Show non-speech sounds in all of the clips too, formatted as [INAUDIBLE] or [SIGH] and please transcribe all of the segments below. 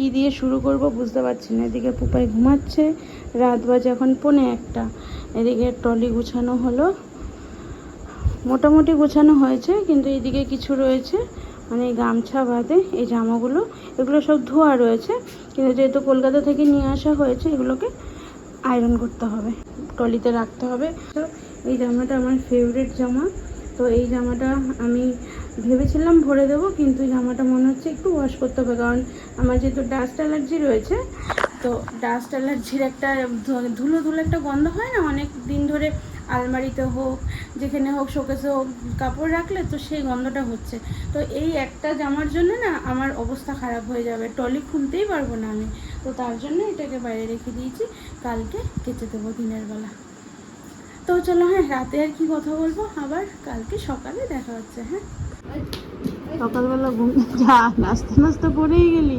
কি দিয়ে শুরু করব বুঝতে পারছি না। এদিকে পুপাই ঘুমাচ্ছে, রাত বাজে এখন পৌনে একটা। এদিকে টলি গুছানো হলো। মোটামুটি গোছানো হয়েছে, কিন্তু এদিকে কিছু রয়েছে মানে গামছা বাদে এই জামাগুলো। এগুলো সব ধোয়া রয়েছে, কিন্তু যেহেতু কলকাতা থেকে নিয়ে আসা হয়েছে, এগুলোকে আয়রন করতে হবে টলিতে রাখতে হবে। তো এই জামাটা আমার ফেভারিট জামা। তো এই জামাটা আমি ভেবেছিলাম ভরে দেবো, কিন্তু জামাটা মনে হচ্ছে একটু ওয়াশ করতে হবে, কারণ আমার যেহেতু ডাস্ট অ্যালার্জি রয়েছে, তো ডাস্ট অ্যালার্জির একটা ধুলো ধুলো একটা গন্ধ হয় না? অনেক দিন ধরে আলমারিতে হোক, যেখানে হোক শোকেসে হোক, কাপড় রাখলে তো সেই গন্ধটা হচ্ছে। তো এই একটা জামার জন্য না আমার অবস্থা খারাপ হয়ে যাবে। টলি খুলতেই পারব না আমি। তো তার জন্য এটাকে বাইরে রেখে দিয়েছি, কালকে কেচে দেবো দিনের বেলা। তো চলো হ্যাঁ রাতে আর কি কথা বলব? আবার কালকে সকালে দেখা হচ্ছে হ্যাঁ? সকালবেলা ঘুম যা, নাস্তা নাস্তা করেই গেলি।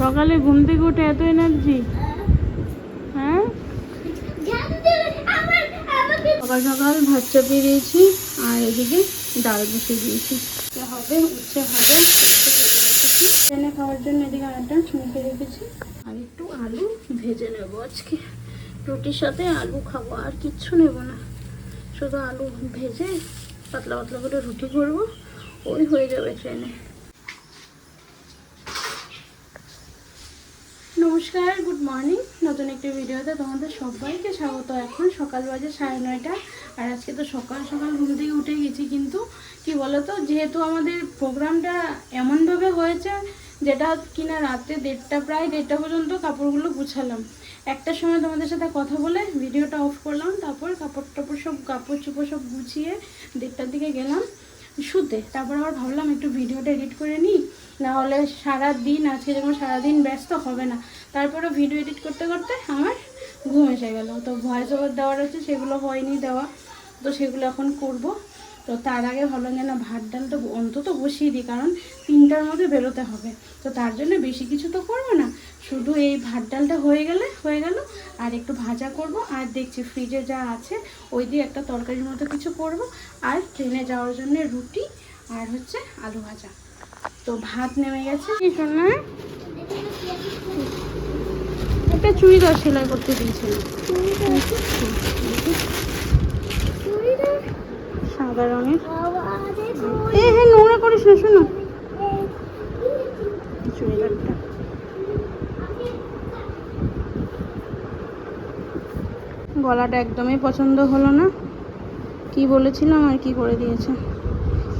সকালে ঘুম থেকে উঠে এত এনার্জি হ্যাঁ? সকাল সকাল ভাত চাপিয়ে দিয়েছি, আর এদিকে ডাল বসিয়ে দিয়েছি। হবে উচ্ছে হবে ট্রেনে খাওয়ার জন্য এদিকে আটা মেখে রেখেছি। আর একটু আলু ভেজে নেব আজকে। রুটির সাথে আলু খাব, আর কিচ্ছু নেব না। শুধু আলু ভেজে পাতলা পাতলা করে রুটি করব। ওই হয়ে যাবে ট্রেনে নমস্কার গুড মর্নিং নতুন একটি ভিডিওতে তোমাদের সবাইকে স্বাগত। এখন সকাল বাজে সাড়ে নয়টা, আর আজকে তো সকাল সকাল ঘুম থেকে উঠে গেছি, কিন্তু কি বলতো, যেহেতু আমাদের প্রোগ্রামটা এমনভাবে হয়েছে যেটা কিনা রাতে দেড়টা, প্রায় দেড়টা পর্যন্ত কাপড়গুলো গুছালাম। একটা সময় তোমাদের সাথে কথা বলে ভিডিওটা অফ করলাম, তারপর কাপড় টাপড় সব কাপড় চোপড় সব গুছিয়ে দেড়টার দিকে গেলাম। শুতে। তারপর আবার ভাবলাম একটু ভিডিওটা এডিট করে নিই। না হলে সারা দিন আজকে যেমন সারাদিন ব্যস্ত হবে না তারপরে ভিডিও এডিট করতে করতে আমার ঘুম এসে গেল। তো ভয়েস ওভার দেওয়ার আছে, সেগুলো হয়নি দেওয়া। তো সেগুলো এখন করব। তো তার আগে ভাবলাম যে না, ভাত তো অন্তত বসিয়ে দিই, কারণ তিনটার মধ্যে বেরোতে হবে। তো তার জন্য বেশি কিছু তো করব না। শুধু এই ভাত ডালটা হয়ে গেলে হয়ে গেল আর একটু ভাজা করব আর দেখছি ফ্রিজে যা আছে ওই দিয়ে একটা তরকারির মতো কিছু করব আর ট্রেনে যাওয়ার জন্য রুটি আর হচ্ছে আলু ভাজা তো ভাত নেমে গেছে কি শোনা একটা চুড়িদার সেলাই করতে দিয়েছিলাম সাদা রঙের এ হ্যাঁ নোংরা করিস না শোনো চুড়িদারটা গলাটা একদমই পছন্দ হলো না। কি বলেছিলাম আর কি করে দিয়েছে?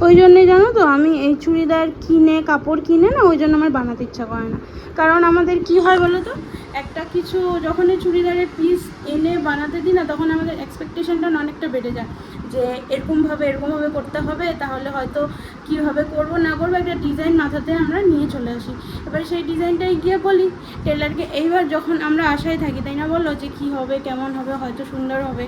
ওই জন্যই জানো তো, আমি এই চুড়িদার কিনে, কাপড় কিনে না, ওই জন্য আমার বানাতে ইচ্ছা করে না। কারণ আমাদের কি হয় বলো তো, একটা কিছু যখন এই চুড়িদারের পিস এনে বানাতে দিই না, তখন আমাদের এক্সপেকটেশনটা অনেকটা বেড়ে যায়। যে এরকমভাবে এরকমভাবে করতে হবে, তাহলে হয়তো কীভাবে করব না করব একটা ডিজাইন মাথাতে আমরা নিয়ে চলে আসি। এবার সেই ডিজাইনটাই গিয়ে বলি টেলারকে এইবার যখন আমরা আশায় থাকি, তাই না বলো যে কী হবে, কেমন হবে, হয়তো সুন্দর হবে,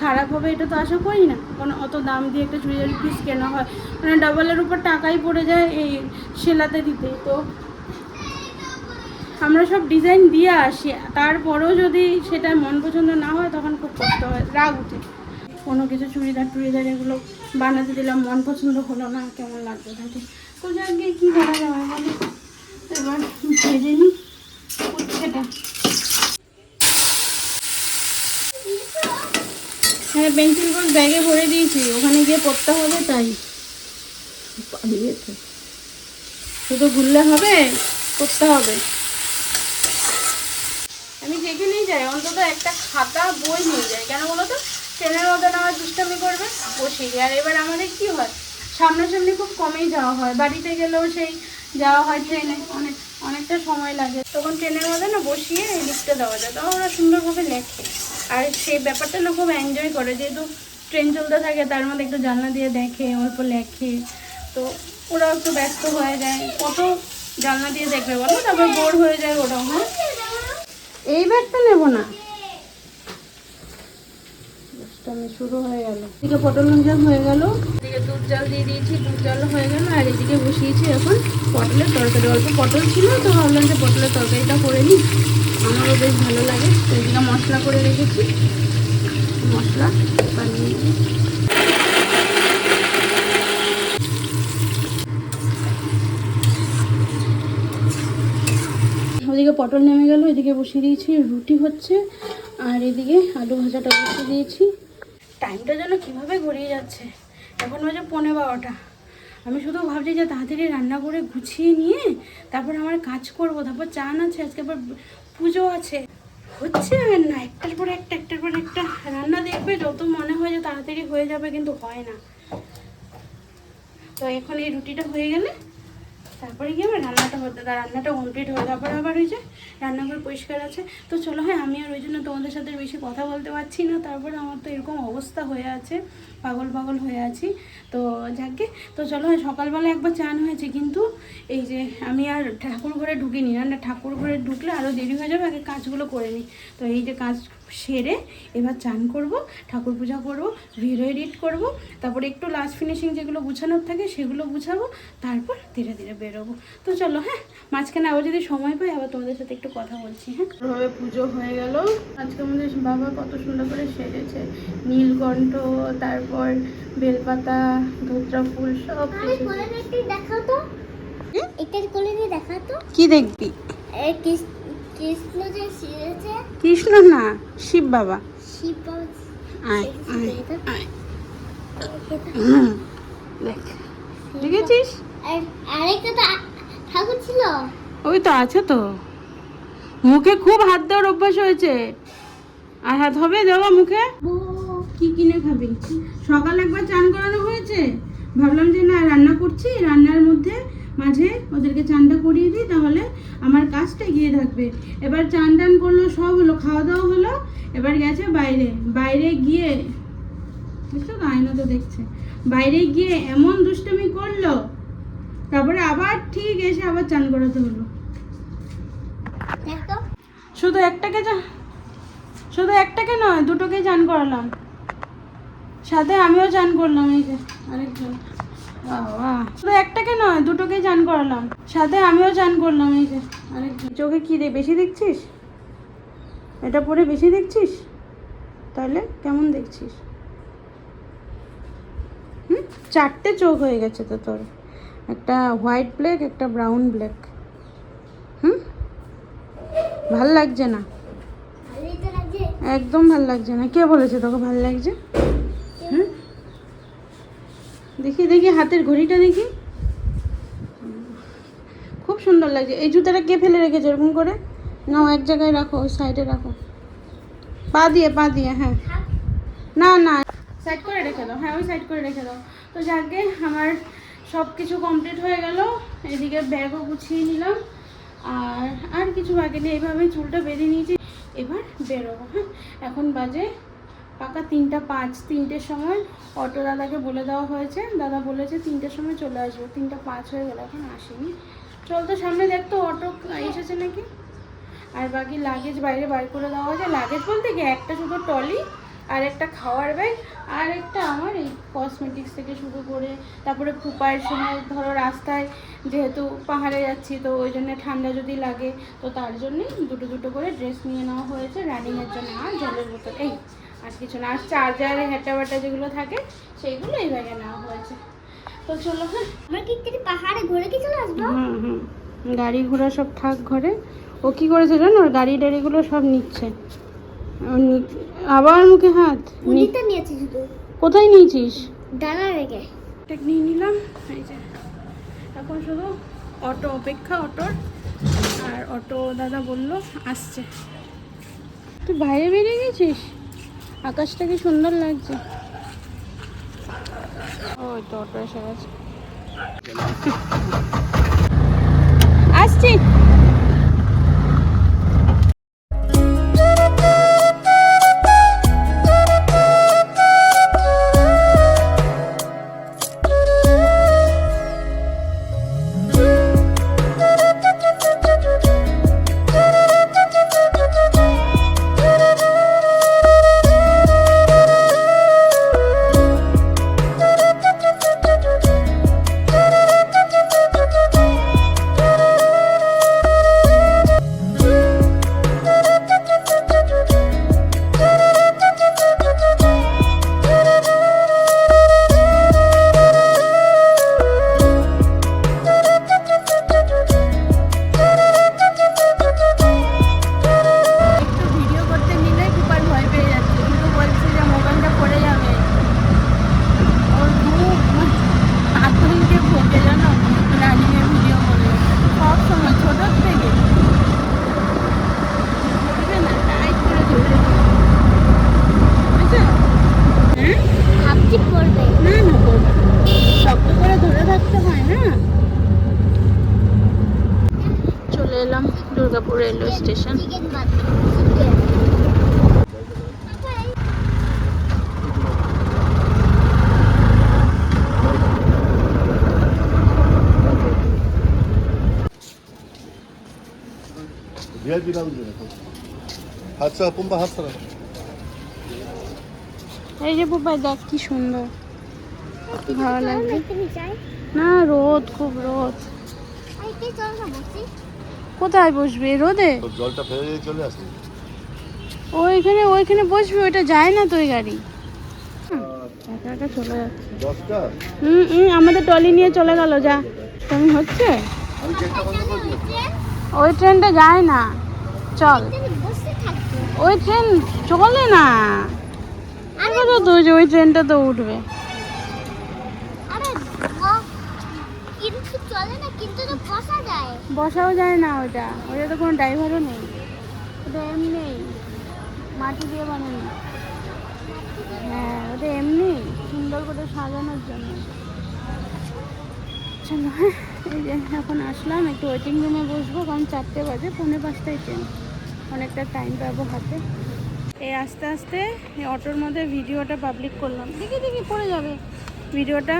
খারাপ হবে, এটা তো আশা করি না। কোনো অত দাম দিয়ে একটা চুড়িদার পিস কেনা হয় মানে ডাবলের উপর টাকাই পড়ে যায় এই সেলাতে দিতে। তো আমরা সব ডিজাইন দিয়ে আসি, তারপরেও যদি সেটা মন পছন্দ না হয়, তখন খুব কষ্ট হয়, রাগ উঠে। কোনো কিছু চুড়িদার টুড়িদার এগুলো বানাতে দিলাম, মন পছন্দ হলো না, কেমন লাগবে থাকে তো যাকে কী করা যাবে বলো? এবার ভেজে নিই উচ্ছেটা। হ্যাঁ পেন্সিল বক্স ব্যাগে ভরে দিয়েছি, ওখানে গিয়ে পড়তে হবে তাই। শুধু ঘুরলে হবে, করতে হবে। আমি যেখানেই যাই, অন্তত একটা খাতা বই নিয়ে যাই, কেন বলো তো? ট্রেনের মধ্যে আমার দুষ্টামি করবে? বসে আর এবার আমাদের কি হয়? সামনাসামনি খুব কমেই যাওয়া হয়। বাড়িতে গেলেও সেই যাওয়া হয় ট্রেনে। অনেক, অনেকটা সময় লাগে। তখন ট্রেনের মধ্যে না বসিয়ে লিখতে দেওয়া যায়। তখন ওরা সুন্দরভাবে লেখে। আর সেই ব্যাপারটা না খুব এনজয় করে। যেহেতু ট্রেন চলতে থাকে, তার মধ্যে একটু জানলা দিয়ে দেখে, অল্প লেখে। তো ওরাও একটু ব্যস্ত হয়ে যায়। কত জানলা দিয়ে দেখবে বলো? তারপর বোর হয়ে যায় ওরাও হ্যাঁ? এই ব্যাগটা নেব না। আমি শুরু হয়ে গেল। এদিকে পটল ভাজা হয়ে গেল। এদিকে দুধ জল দিয়ে দিয়েছি, দুধ জল হয়ে গেল, আর এদিকে বসিয়েছি এখন পটলের তরকারি। অল্প পটল ছিল, তো ভাবলাম যে পটলের তরকারিটা করে নিই। আমারও বেশ ভালো লাগে, তো এদিকে মশলা করে রেখেছি। মশলা বানিয়ে। ওদিকে পটল নেমে গেল, এদিকে বসিয়ে দিয়েছি, রুটি হচ্ছে, আর এদিকে আলু ভাজাটা বসিয়ে দিয়েছি। টাইমটা যেন কীভাবে গড়িয়ে যাচ্ছে? এখন বাজে পনেরো বারোটা। আমি শুধু ভাবছি যে তাড়াতাড়ি রান্না করে গুছিয়ে নিয়ে তারপর আমার কাজ করব, তারপর চান আছে, আজকে আবার পুজো আছে। হচ্ছে আর না, একটার পর একটা, একটার পর একটা রান্না দেখবে, যত মনে হয় যে তাড়াতাড়ি হয়ে যাবে, কিন্তু হয় না। তো এখন এই রুটিটা হয়ে গেলে তারপরে গিয়ে আমার রান্নাটা হতে রান্নাটা কমপ্লিট হয়ে তারপরে আবার ওই যে রান্নাঘর পরিষ্কার আছে। তো চলো হয়, আমি আর ওই জন্য তোমাদের সাথে বেশি কথা বলতে পারছি না। তারপরে আমার তো এরকম অবস্থা হয়ে আছে, পাগল পাগল হয়ে আছি। তো যাকে, তো চলো হয়, সকালবেলা একবার চান হয়েছে, কিন্তু এই যে আমি আর ঠাকুর ঘরে ঢুকিনি। না ঠাকুর ঘরে ঢুকলে আরও দেরি হয়ে যাবে, আগে কাজগুলো করে নিই। তো এই যে কাজ সেরে এবার চান করব ঠাকুর পূজা করব ভিডিও এডিট করব তারপরে একটু লাস্ট ফিনিশিং যেগুলো গুছানোর থাকে সেগুলো গুছাবো তারপর ধীরে ধীরে বেরোবো। তো চলো হ্যাঁ মাঝখানে আবার যদি সময় পাই আবার তোমাদের সাথে একটু কথা বলছি হ্যাঁ? ভাবে পুজো হয়ে গেল। আজকে আমাদের বাবা কত সুন্দর করে সেজেছে। নীলকণ্ঠ তারপর বেলপাতা ধুত্রা ফুল সব আমি কোলে একটু দেখাও তো। একটা কোলে দিয়ে দেখাও তো। কি দেখবি? কৃষ্ণ কৃষ্ণ যে শিরেছে কৃষ্ণ না শিব বাবা। শিব বাবা আয় আয় এটা আয়। হুম, দেখ দেখেছিস? আরেকটা তো ঠাকুর ছিল। ওই তো আছে তো। মুখে খুব হাত দেওয়ার অভ্যাস হয়েছে। আর হাত হবে দেওয়া মুখে? কি কিনে খাবি? সকালে একবার চান করানো হয়েছে? ভাবলাম যে না রান্না করছি। রান্নার মধ্যে মাঝে ওদেরকে চানটা করিয়ে দিই তাহলে আমার কাজটা এগিয়ে থাকবে। এবার চান টান করল সব হলো খাওয়া দাওয়া হলো এবার গেছে বাইরে। বাইরে গিয়ে বুঝছ তো আয়না তো দেখছে। বাইরে গিয়ে এমন দুষ্টামি করল তারপরে আবার ঠিক এসে আবার চান করাতে হলো। শুধু একটাকে শুধু একটাকে নয় দুটোকে চান করালাম। সাথে আমিও চান করলাম এই যে আরেকজন। বাবা শুধু একটাকে নয় দুটোকে চান করালাম। সাথে আমিও চান করলাম এই যে। আরেকজন চোখে কি রে বেশি দেখছিস? এটা পরে বেশি দেখছিস? তাহলে কেমন দেখছিস? হুম? চারটে চোখ হয়ে গেছে তো তোর। একটা হোয়াইট ব্ল্যাক একটা ব্রাউন ব্ল্যাক। হুম? ভালো লাগছে না? একদম ভালো লাগছে না। কে বলেছে তোকে ভালো লাগছে? দেখি দেখি, হাতের ঘড়িটা দেখি। খুব সুন্দর লাগছে এই জুতাটা কে ফেলে রেখেছে এরকম করে? নাও, এক জায়গায় রাখো, ওই সাইডে রাখো। পা দিয়ে পা দিয়ে হ্যাঁ। না না, সাইড করে রেখে দাও। হ্যাঁ ওই সাইড করে রেখে দাও। তো যাকে আমার সব কিছু কমপ্লিট হয়ে গেল, এদিকে ব্যাগও গুছিয়ে নিলাম। আর আর কিছু বাকি নেই। এইভাবে চুলটা বেঁধে নিয়েছি। এবার বেরোবো হ্যাঁ। এখন বাজে পাকা তিনটা পাঁচ তিনটের সময় অটো দাদাকে বলে দেওয়া হয়েছে। দাদা বলেছে তিনটের সময় চলে আসব। তিনটা পাঁচ হয়ে গেল, এখন আসেনি। চল তো সামনে দেখতো অটো এসেছে নাকি? আর বাকি লাগেজ বাইরে বার করে দেওয়া হয়েছে। লাগেজ বলতে কি? একটা শুধু টলি আর একটা খাওয়ার ব্যাগ আর একটা আমার এই কসমেটিক্স থেকে শুরু করে, তারপরে ফুপায়ের সময় ধরো রাস্তায় যেহেতু পাহাড়ে যাচ্ছি, তো ওই জন্য ঠান্ডা যদি লাগে, তো তার জন্যই দুটো দুটো করে ড্রেস নিয়ে নেওয়া হয়েছে। রানিংয়ের জন্য আর জলের বোতল। এই আর কিছু না আর চার্জার হ্যাটা ব্যাটা যেগুলো থাকে সেইগুলো এই ব্যাগে নেওয়া হয়েছে। তো চলো হ্যাঁ। আমরা কি একটু পাহাড়ে ঘুরে কি চলে আসব? হুম হুম। গাড়ি ঘোড়া সব থাক ঘরে। ও কি করেছে জানো? ওর গাড়ি টাড়িগুলো সব নিচ্ছে। আবার মুখে হাত? নি- পুলিতে নিয়েছি শুধু। কোথায় নিয়েছিস? ডানা রেখে। টেক নিয়ে নিলাম। এই যে এখন শুধু অটো অপেক্ষা অটোর। আর অটো দাদা বলল আসছে। তুই বাইরে বেরিয়ে গেছিস? আকাশটা কি সুন্দর লাগছে। ওই তো অটো এসে গেছে আসছি। এই যে দেখ কি সুন্দর। ভালো না রোদ খুব রোদ। কোথায় বসবে? রোদে? জলটা ফেলে চলে আসবে ওইখানে ওইখানে বসবি ওইটা যায় না তোই গাড়ি। চলে যাচ্ছে। হুম হুম আমাদের টলি নিয়ে চলে গেল যা। তুমি হচ্ছে? ওই ট্রেনটা যায় না। চল। ওই ট্রেন চলে না। তো তো যে ওই ট্রেনটা তো উঠবে। বসাও যায় না ওইটা। ওইটা তো কোনো ড্রাইভারও নেই। ওটা এমনি মাটি দিয়ে বানানো। হ্যাঁ ওটা এমনি সুন্দর করে সাজানোর জন্য। চলো এই যে এখন আসলাম, একটু ওয়েটিং রুমে বসবো, কারণ চারটে বাজে, পৌনে পাঁচটায় ট্রেন অনেকটা টাইম পাবো হাতে। এই আস্তে আস্তে এই অটোর মধ্যে ভিডিওটা পাবলিক করলাম। দেখি দেখি, পড়ে যাবে। ভিডিওটা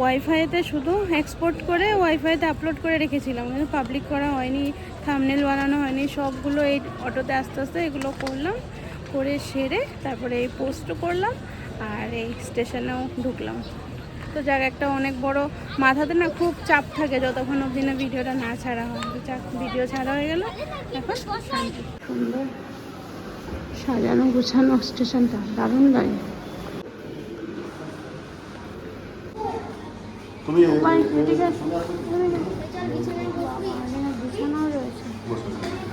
ওয়াইফাইতে শুধু এক্সপোর্ট করে ওয়াইফাইতে আপলোড করে রেখেছিলাম। কিন্তু পাবলিক করা হয়নি থামনেল বানানো হয়নি, সবগুলো এই অটোতে আস্তে আস্তে এগুলো করলাম, করে সেরে তারপরে এই পোস্টও করলাম, আর এই স্টেশনেও ঢুকলাম। তো যাক একটা অনেক বড়। মাথাতে না খুব চাপ থাকে যতক্ষণ অবধি না ভিডিওটা না ছাড়া হয়। যাক ভিডিও ছাড়া হয়ে গেল। এখন শান্তি। সুন্দর সাজানো গুছানো স্টেশনটা দারুণ লাগে। তুমি উপায় ঠিক আছে এখানে বিছানাও রয়েছে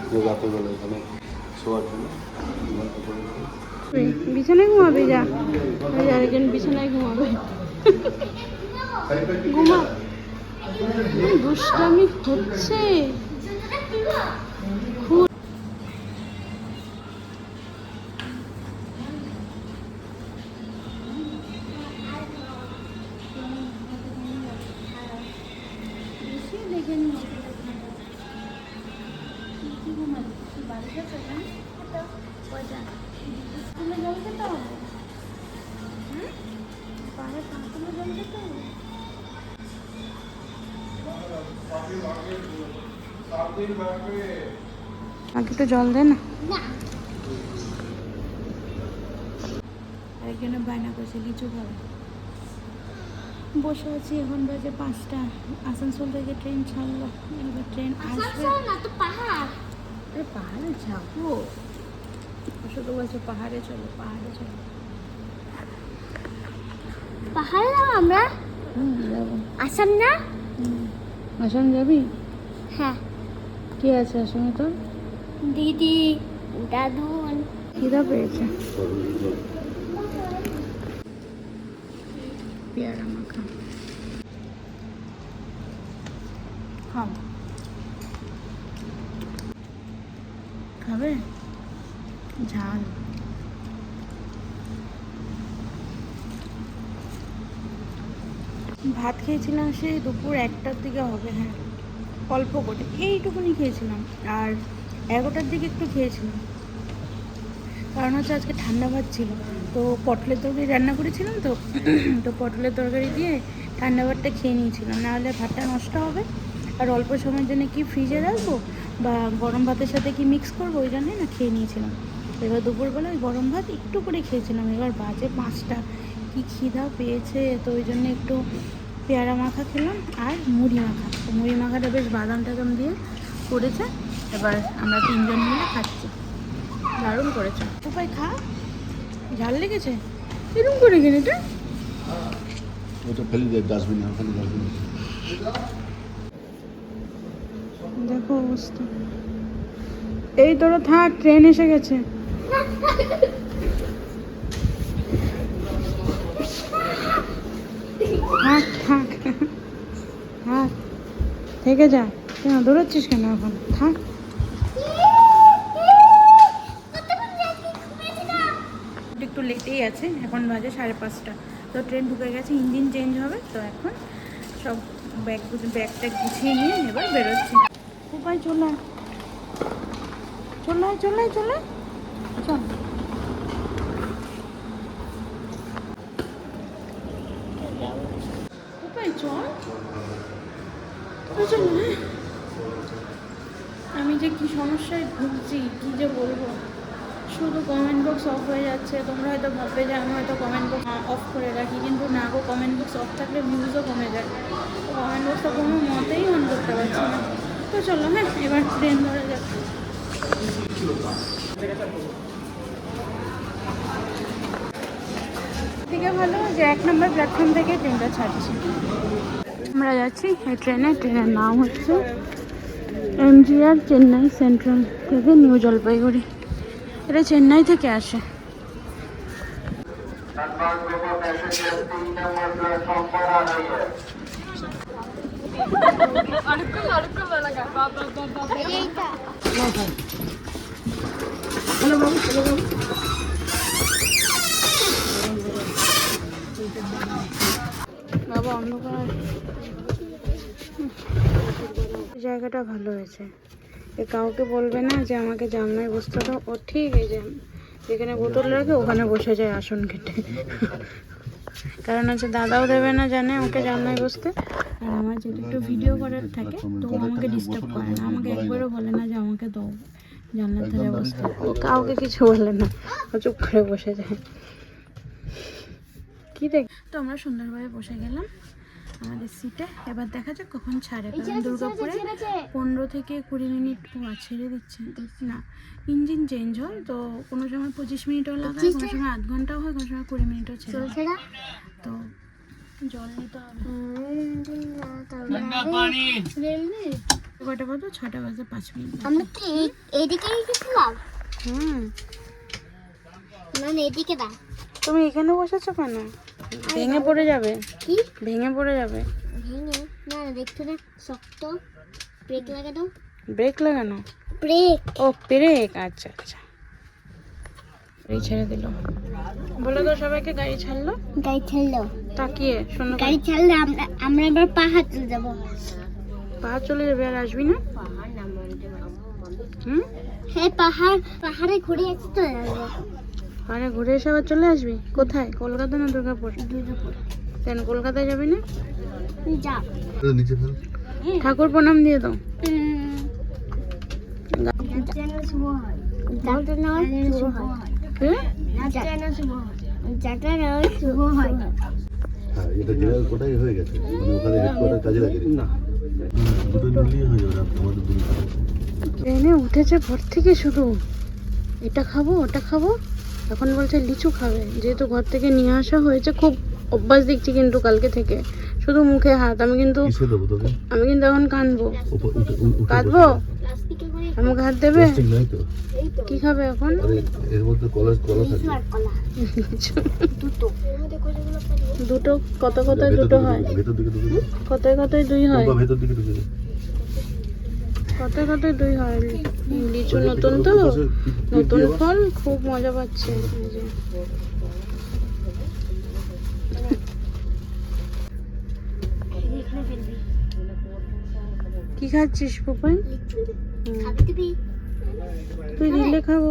যে রাতের বেলা এখানে শোয়ার জন্য। ঘুমাতে পারি। বিছানায় ঘুমাবে যে আরেকজন বিছানায় ঘুমাবে। ঘুমা। দুষ্টামি হচ্ছে। আমাকে একটু জল দে না। না। একজনে বায়না করছে লিচু খাবে। বসে আছি এখন বাজে পাঁচটা। আসানসোল থেকে ট্রেন ছাড়লো এবার ট্রেন আসবে। তো পাহাড়। পাহাড়ে যাব। শুধু বলছে পাহাড়ে চলো পাহাড়ে চলো। পাহাড়ে যাব আমরা? হুম যাব। আসাম না? আসাম যাবি? হ্যাঁ। কে আছে আসামে তোর? দিদি দাদুন খিদা পেয়েছে। পেয়ারা মাখা। খাও। খাবে? ঝাল। ভাত খেয়েছিলাম সেই দুপুর একটার দিকে হবে হ্যাঁ। অল্প করে এইটুকুনি খেয়েছিলাম। আর এগারোটার দিকে একটু খেয়েছিলাম। কারণ হচ্ছে আজকে ঠান্ডা ভাত ছিল। তো পটলের তরকারি রান্না করেছিলাম তো তো পটলের তরকারি দিয়ে ঠান্ডা ভাতটা খেয়ে নিয়েছিলাম। নাহলে ভাতটা নষ্ট হবে। আর অল্প সময়ের জন্য কি ফ্রিজে রাখব? বা গরম ভাতের সাথে কি মিক্স করব? ওই জন্যই না খেয়ে নিয়েছিলাম। এবার দুপুরবেলা ওই গরম ভাত একটু করে খেয়েছিলাম। এবার বাজে পাঁচটা। কি খিদা পেয়েছে? তো ওই জন্য একটু পেয়ারা মাখা খেলাম আর মুড়ি মাখা। তো মুড়ি মাখাটা বেশ বাদাম টাদাম দিয়ে করেছে। এবার আমরা তিনজন মিলে খাচ্ছি। দারুণ করেছে। উপায় খা। ঝাল লেগেছে? এরকম করে কিনে এটা? ওটা ফেলে দিয়ে ডাস্টবিনে ওখানে ডাস্টবিনে দেখো অবস্থা। এই তোরা থাক ট্রেন এসে গেছে। থাক থাক। থাক। থেকে যা। কেন দৌড়াচ্ছিস কেন এখন? থাক। একটু লেটেই আছে। এখন বাজে সাড়ে পাঁচটা। তো ট্রেন ঢুকে গেছে ইঞ্জিন চেঞ্জ হবে। তো এখন সব ব্যাগ ব্যাগ ট্যাগ গুছিয়ে নিয়ে এবার বেরোচ্ছি। উপায় চলে। চলে চলে চলে। চল কোথায় চল চল হ্যাঁ। আমি যে কি সমস্যায় ভুগছি, কি যে বলব? শুধু কমেন্ট বক্স অফ হয়ে যাচ্ছে। তোমরা হয়তো ভাববে যে আমি হয়তো কমেন্ট বক্স অফ করে রাখি, কিন্তু না গো কমেন্ট বক্স অফ থাকলে ভিউজও কমে যায়। তো কমেন্ট বক্সটা কোনো মতেই অন করতে পারছি না। তো চলো হ্যাঁ এবার ট্রেন ধরে যাক। থেকে ভালো যে এক নম্বর প্ল্যাটফর্ম থেকে ট্রেনটা ছাড়ছি। আমরা যাচ্ছি, এই ট্রেনে, ট্রেনের নাম হচ্ছে এমজিআর চেন্নাই সেন্ট্রাল থেকে নিউ জলপাইগুড়ি। এটা চেন্নাই থেকে আসে। বাবা, অন্ধকার। জায়গাটা ভালো হয়েছে। এ কাউকে বলবে না যে আমাকে জানলায় বসতে দাও। ও ঠিক এই যে যেখানে বোতল রাখে ওখানে বসে যায় আসন কেটে কারণ হচ্ছে দাদাও দেবে না জানে ওকে জানলায় বসতে। আর আমার যেটা একটু ভিডিও করার থাকে, তো আমাকে ডিস্টার্ব করে না। আমাকে একবারও বলে না যে আমাকে দাও জানলার ধারে বসতে। ও কাউকে কিছু বলে না। ও চুপ করে বসে যায়। কি দেখ তো আমরা সুন্দরভাবে বসে গেলাম। আমাদের সিটে এবার দেখা যাক কখন ছাড়ে কারণ দুর্গাপুরে পনেরো থেকে কুড়ি মিনিট ছেড়ে দিচ্ছে। না ইঞ্জিন চেঞ্জ হয় তো কোনো সময় পঁচিশ মিনিটও লাগে কোনো সময় আধ ঘন্টাও হয় কোনো সময় কুড়ি মিনিটও ছেড়ে তো জল নিতে হবে। কটা বাজে? ছটা বাজে পাঁচ মিনিট। আমরা তো এইদিকেই গেছিলাম? হুম। মানে এদিকে না তুমি এখানে বসেছো কেন? ভেঙে পড়ে যাবে। কি? ভেঙে পড়ে যাবে। ভেঙে? না দেখতো না শক্ত। ব্রেক লাগানো ব্রেক লাগানো? ব্রেক ও ব্রেক আচ্ছা আচ্ছা। গাড়ি ছেড়ে দিল। বলে তো সবাইকে গাড়ি ছাড়লো? গাড়ি ছাড়লো। তাকিয়ে করে গাড়ি ছাড়লে আমরা আমরা এবার পাহাড় চলে যাব পাহাড় চলে যাবে আর আসবি না? হুম? হ্যাঁ পাহাড় পাহাড়ে ঘুরে আসতে চলে যাব পাহাড়ে ঘুরে এসে আবার চলে আসবি? কোথায়? কলকাতা না দুর্গাপুর? কেন কলকাতায় যাবি না? তুই যা নিচে ফেল। ঠাকুর প্রণাম দিয়ে দাও। হয়। হয়। হয়। হয়। হ্যাঁ। হয়ে। মানে হয়ে। ট্রেনে উঠেছে ভোর থেকে শুধু এটা খাব ওটা খাব। এখন বলছে লিচু খাবে। যেহেতু ঘর থেকে নিয়ে আসা হয়েছে খুব অভ্যাস দেখছি কিন্তু কালকে থেকে। শুধু মুখে হাত আমি কিন্তু আমি কিন্তু এখন উঠে কাঁদবো? আমাকে হাত দেবে? প্লাস্টিক নাই তো। এই তো। কি খাবে এখন? দুটো। কত কত দুটো হয়। কতই কতই দুই হয়? কতই কতই দুই হয় লিচু নতুন তো, নতুন ফল, খুব মজা পাচ্ছে। কি খাচ্ছিস পুপাই তুই দিলে খাব।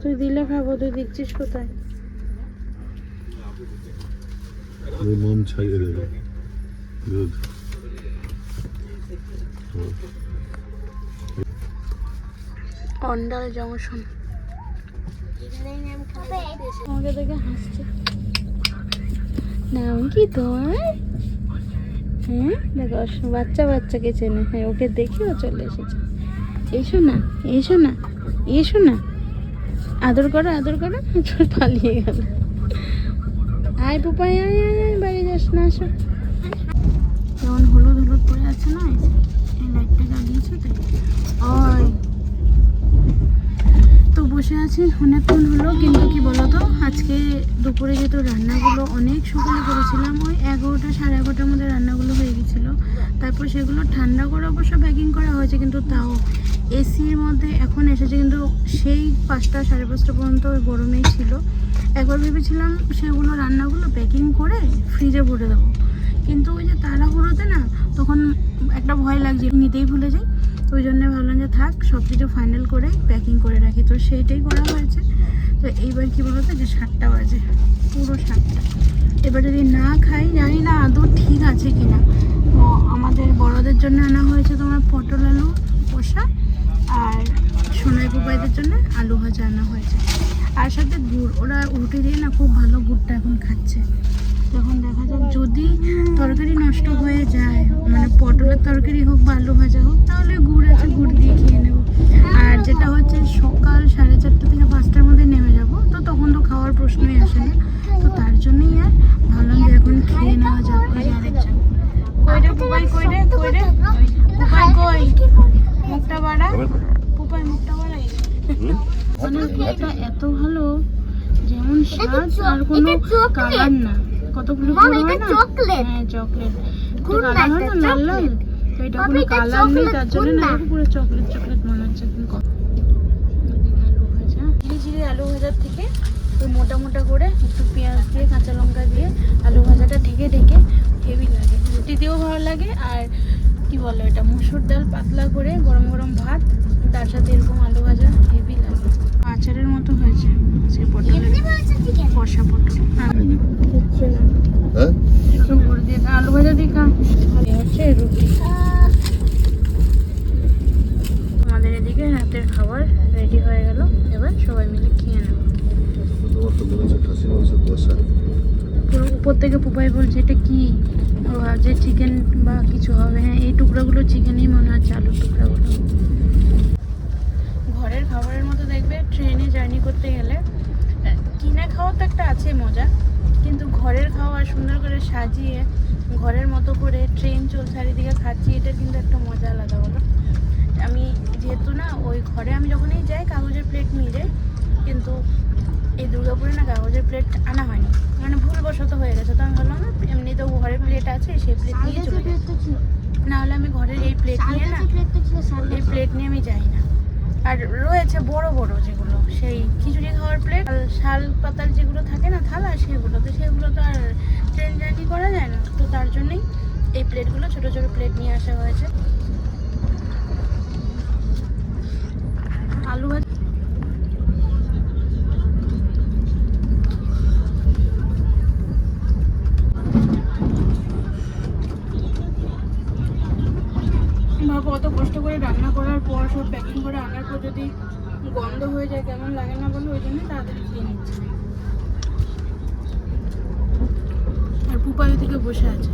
তুই দিলে খাব, তুই দিচ্ছিস কোথায়? মম ছাইয়ে দেবে। Good Andal junction. আমাকে দেখে হাসছে। কি তোমার? হ্যাঁ দেখো, বাচ্চা বাচ্চাকে চেনে। হ্যাঁ ওকে দেখে ও চলে এসেছে। এসো না এসো না এসো না। আদর করো আদর করো পালিয়ে গেল। আয় পুপাই আয় আয় আয় বাড়ি যাস না, আসো। যেমন হলুদ হলুদ পড়ে আছে না, এই লাইটটা জ্বালিয়েছে তো। ওই তো বসে আছি অনেকক্ষণ হলো, কিন্তু কি বলতো, আজকে দুপুরে যেহেতু রান্নাগুলো অনেক সকালে করেছিলাম, ওই এগারোটা সাড়ে এগারোটার মধ্যে রান্নাগুলো হয়ে গেছিল। তারপর সেগুলো ঠান্ডা করে অবশ্য প্যাকিং করা হয়েছে, কিন্তু তাও এসির মধ্যে এখন এসেছে, কিন্তু সেই পাঁচটা সাড়ে পাঁচটা পর্যন্ত ওই গরমেই ছিল। একবার ভেবেছিলাম সেগুলো রান্নাগুলো প্যাকিং করে ফ্রিজে ভরে দেবো। কিন্তু ওই যে তাড়াহুড়োতে না, তখন একটা ভয় লাগছে, নিতেই ভুলে যাই। ওই জন্য ভাবলাম যে থাক, সব কিছু ফাইনাল করে প্যাকিং করে রাখি। তো সেইটাই করা হয়েছে। তো এইবার কি বলতো যে সাতটা বাজে। পুরো সাতটা। এবার যদি না খাই, জানি না আদৌ ঠিক আছে কিনা। তো আমাদের বড়দের জন্য আনা হয়েছে তোমার পটল আলু কষা আর সোনাই পুপাইদের জন্য আলু ভাজা আনা হয়েছে। আর সাথে গুড়। ওরা রুটি দিয়ে না খুব ভালো গুড়টা এখন খাচ্ছে। তখন দেখা যাক যদি তরকারি নষ্ট হয়ে যায় মানে পটলের তরকারি হোক বা আলু ভাজা হোক তাহলে গুড় আছে গুড় দিয়ে খেয়ে নেব। আর যেটা হচ্ছে সকাল সাড়ে চারটা থেকে পাঁচটার মধ্যে নেমে যাব তো তখন তো খাওয়ার প্রশ্নই আসে না। তো তার জন্যই আর ভাবলাম যে এখন খেয়ে নেওয়া যাক ওই আরেকজন কই রে পুপাই কই রে কই পুপাই কই? মুখটা বাড়া। পুপাই মুখটা? মানে এত ভালো যেমন স্বাদ আর কোনো কালার না। কতগুলো গুড় হয় না। হ্যাঁ চকলেট গুড় না, কালার হয় লাল লাল তো এটা কোনো কালার নেই তার জন্য না। পুরো চকলেট চকলেট মনে হচ্ছে। আলু ভাজা ঝিরি ঝিরি আলু ভাজার থেকে ওই মোটা মোটা করে একটু পেঁয়াজ দিয়ে কাঁচা লঙ্কা দিয়ে আলু ভাজাটা ঢেকে ঢেকে হেভি লাগে। রুটি দিয়েও ভালো লাগে আর কি বলো এটা মুসুর ডাল পাতলা করে গরম গরম ভাত তার সাথে এরকম আলু ভাজা হেভি লাগে। আচারের মতো হয়েছে। পটলের ঠিক আছে। কষা পটল। হ্যাঁ। একটু গুড় দিয়ে আলু ভাজা দিয়ে খা। এই হচ্ছে রুটি। আমাদের এদিকে রাতের খাবার রেডি হয়ে গেল। এবার সবাই মিলে খেয়ে নেব। মনে উপর থেকে পুপাই বলছে এটা কি? ও ভাবছে চিকেন বা কিছু হবে। হ্যাঁ এই টুকরাগুলো চিকেনই মনে হচ্ছে আলুর টুকরাগুলো খাবারের মতো দেখবে ট্রেনে জার্নি করতে গেলে। কিনে খাওয়া তো একটা আছে মজা কিন্তু ঘরের খাওয়া সুন্দর করে সাজিয়ে ঘরের মতো করে ট্রেন চল চারিদিকে খাচ্ছি এটা কিন্তু একটা মজা আলাদা বলো। আমি যেহেতু না ওই ঘরে আমি যখনই যাই কাগজের প্লেট নিয়ে যাই কিন্তু এই দুর্গাপুরে না কাগজের প্লেট আনা হয়নি। মানে ভুলবশত হয়ে গেছে। তো আমি ভাবলাম না এমনি তো ঘরের প্লেট আছে সেই প্লেট নিয়ে চলে না হলে আমি ঘরের এই প্লেট নিয়ে না এই প্লেট নিয়ে আমি যাই না। আর রয়েছে বড় বড় যেগুলো, সেই খিচুড়ি খাওয়ার প্লেট শাল পাতার যেগুলো থাকে না, থালা সেগুলো তো সেগুলো তো আর ট্রেন জার্নি করা যায় না। তো তার জন্যই এই প্লেটগুলো ছোট ছোট প্লেট নিয়ে আসা হয়েছে। আলু ভাবো অত কষ্ট করে রান্না করার পর, সব প্যাকিং করে আনার পর যদি গন্ধ হয়ে যায়, কেমন লাগে না বলো, ওই জন্য তাড়াতাড়ি খেয়ে নিচ্ছি। আর পুপাই থেকে বসে আছে।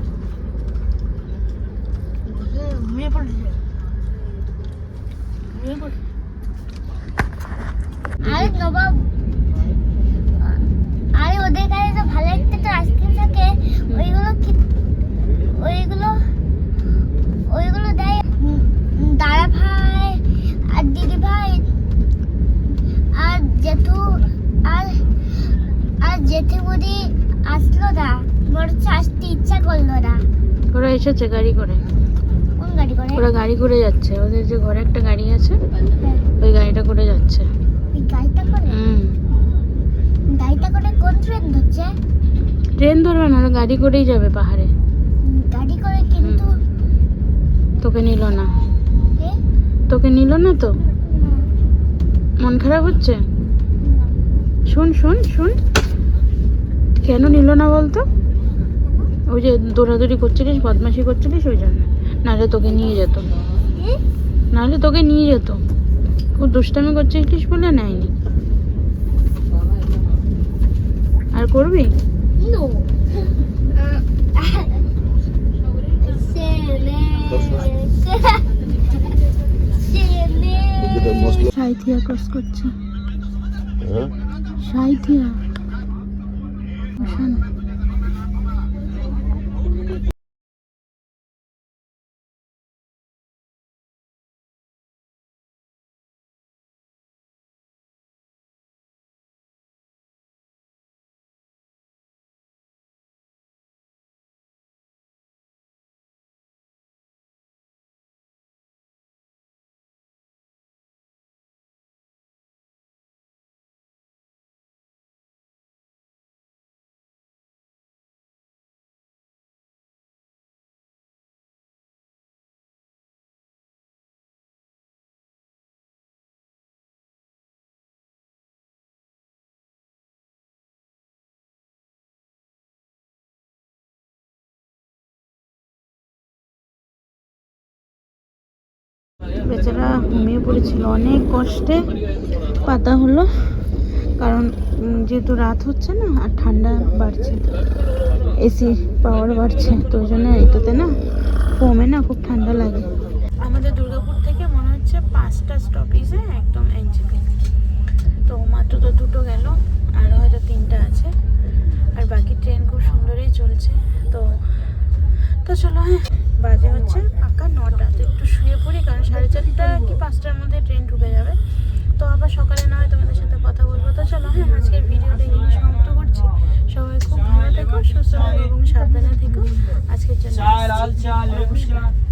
ঘুমিয়ে পড়েছে। ওইগুলো ওইগুলো ওইগুলো দেয় দাদা ভাই আর দিদি ভাই আর জেঠু আর আর জেঠু বুড়ি আসলো না। বড় আসতে ইচ্ছা করল না। ওরা এসেছে গাড়ি করে। কোন গাড়ি করে? ওরা গাড়ি করে যাচ্ছে। ওদের যে ঘরে একটা গাড়ি আছে হ্যাঁ, ওই গাড়িটা করে যাচ্ছে। ওই গাড়িটা করে? হুম। গাড়িটা করে কোন ট্রেন ধরছে? ট্রেন ধরবে না গাড়ি করেই যাবে পাহাড়ে। গাড়ি করে কিন্তু তোকে নিল না? তোকে নিল না তো? মন খারাপ হচ্ছে। শোন শোন শোন। কেন নিল না বলতো? ওই যে দৌড়াদৌড়ি করছিলিস বদমাশি করছিলিস ওই জন্য। নাহলে তোকে নিয়ে যেত? নাহলে তোকে নিয়ে যেত। খুব দুষ্টামি করছিলিস বলে নেয়নি। আর করবি? No. [LAUGHS] Sele. মশলা। সাইথিয়া ক্রস করছে। হ্যাঁ? সাইথিয়া। বেচারা ঘুমিয়ে পড়েছিল। অনেক কষ্টে পাতা হলো, কারণ যেহেতু রাত হচ্ছে না, আর ঠান্ডা বাড়ছে এসি পাওয়ার বাড়ছে, তো ওই জন্য এটাতে না কমে না খুব ঠান্ডা লাগে। আমাদের দুর্গাপুর থেকে মনে হচ্ছে পাঁচটা স্টপেজে একদম এনজিপি তো মাত্র তো দুটো গেল আরও হয়তো তিনটা আছে। আর বাকি ট্রেন খুব সুন্দরই চলছে। তো তো চলো হ্যাঁ। বাজে হচ্ছে পাক্কা নটা তো একটু শুয়ে পড়ি কারণ সাড়ে চারটা কি পাঁচটার মধ্যে ট্রেন ঢুকে যাবে। তো আবার সকালে না হয় তোমাদের সাথে কথা বলব। তো চলো হ্যাঁ আজকের ভিডিওটা এখানে সমাপ্ত করছি। সবাই খুব ভালো থেকো সুস্থ থাকো এবং সাবধানে থেকো। আজকের জন্য নমস্কার।